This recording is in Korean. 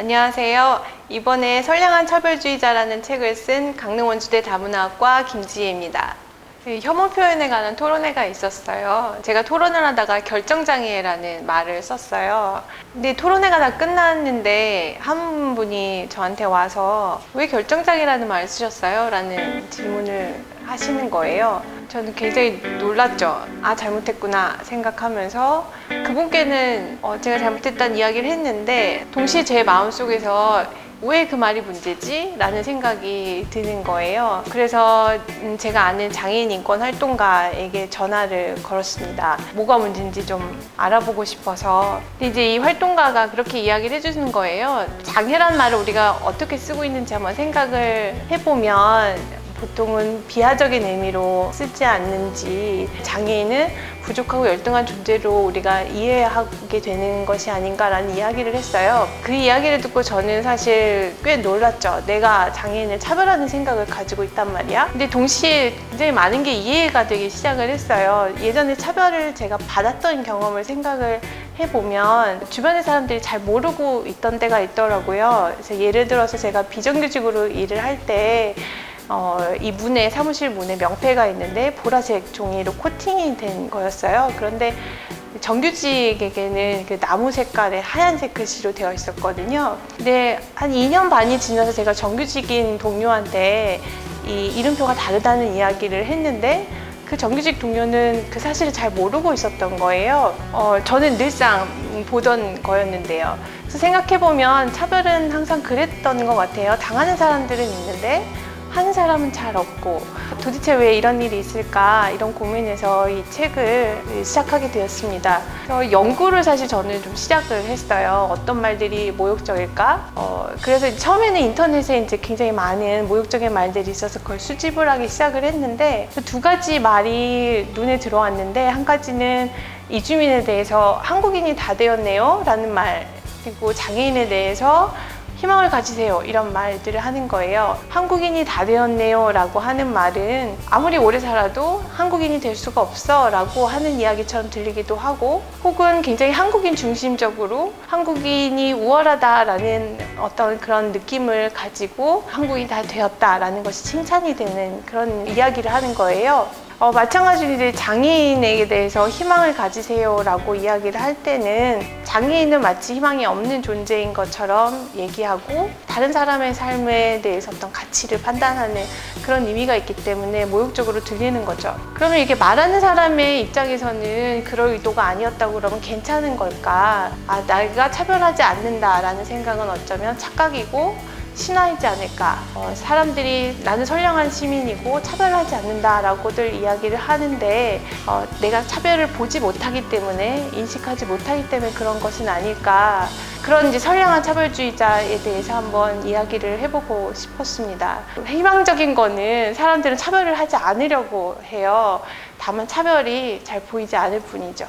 안녕하세요. 이번에 선량한 차별주의자라는 책을 쓴 강릉원주대 다문화학과 김지혜입니다. 그 혐오 표현에 관한 토론회가 있었어요. 제가 토론을 하다가 결정장애라는 말을 썼어요. 근데 토론회가 다 끝났는데 한 분이 저한테 와서 왜 결정장애라는 말을 쓰셨어요? 라는 질문을 하시는 거예요. 저는 굉장히 놀랐죠. 아, 잘못했구나 생각하면서 그분께는 어, 제가 잘못했다는 이야기를 했는데 동시에 제 마음속에서 왜 그 말이 문제지? 라는 생각이 드는 거예요. 그래서 음, 제가 아는 장애인 인권 활동가에게 전화를 걸었습니다. 뭐가 문제인지 좀 알아보고 싶어서. 이제 이 활동가가 그렇게 이야기를 해주는 거예요. 장애란 말을 우리가 어떻게 쓰고 있는지 한번 생각을 해보면 보통은 비하적인 의미로 쓰지 않는지 장애인은 부족하고 열등한 존재로 우리가 이해하게 되는 것이 아닌가라는 이야기를 했어요. 그 이야기를 듣고 저는 사실 꽤 놀랐죠. 내가 장애인을 차별하는 생각을 가지고 있단 말이야. 근데 동시에 굉장히 많은 게 이해가 되기 시작을 했어요. 예전에 차별을 제가 받았던 경험을 생각을 해보면 주변의 사람들이 잘 모르고 있던 때가 있더라고요. 그래서 예를 들어서 제가 비정규직으로 일을 할때 어, 이 문에 사무실 문에 명패가 있는데 보라색 종이로 코팅이 된 거였어요. 그런데 정규직에게는 그 나무 색깔의 하얀색 글씨로 되어 있었거든요. 근데 한 2년 반이 지나서 제가 정규직인 동료한테 이 이름표가 다르다는 이야기를 했는데 그 정규직 동료는 그 사실을 잘 모르고 있었던 거예요. 어, 저는 늘상 보던 거였는데요. 그래서 생각해보면 차별은 항상 그랬던 것 같아요. 당하는 사람들은 있는데 하는 사람은 잘 없고 도대체 왜 이런 일이 있을까 이런 고민에서 이 책을 시작하게 되었습니다. 그래서 연구를 사실 저는 좀 시작을 했어요. 어떤 말들이 모욕적일까? 어, 그래서 처음에는 인터넷에 이제 굉장히 많은 모욕적인 말들이 있어서 그걸 수집을 하기 시작을 했는데 그두 가지 말이 눈에 들어왔는데 한 가지는 이주민에 대해서 한국인이 다 되었네요 라는 말 그리고 장애인에 대해서 희망을 가지세요. 이런 말들을 하는 거예요. 한국인이 다 되었네요. 라고 하는 말은 아무리 오래 살아도 한국인이 될 수가 없어. 라고 하는 이야기처럼 들리기도 하고 혹은 굉장히 한국인 중심적으로 한국인이 우월하다라는 어떤 그런 느낌을 가지고 한국인이 다 되었다라는 것이 칭찬이 되는 그런 이야기를 하는 거예요. 어, 마찬가지로 이제 장애인에 대해서 희망을 가지세요라고 이야기를 할 때는 장애인은 마치 희망이 없는 존재인 것처럼 얘기하고 다른 사람의 삶에 대해서 어떤 가치를 판단하는 그런 의미가 있기 때문에 모욕적으로 들리는 거죠. 그러면 이게 말하는 사람의 입장에서는 그럴 의도가 아니었다고 그러면 괜찮은 걸까? 아, 내가 차별하지 않는다라는 생각은 어쩌면 착각이고 신화이지 않을까. 어, 사람들이 나는 선량한 시민이고 차별하지 않는다라고들 이야기를 하는데 어, 내가 차별을 보지 못하기 때문에 인식하지 못하기 때문에 그런 것은 아닐까. 그런 이제 선량한 차별주의자에 대해서 한번 이야기를 해보고 싶었습니다. 희망적인 거는 사람들은 차별을 하지 않으려고 해요. 다만 차별이 잘 보이지 않을 뿐이죠.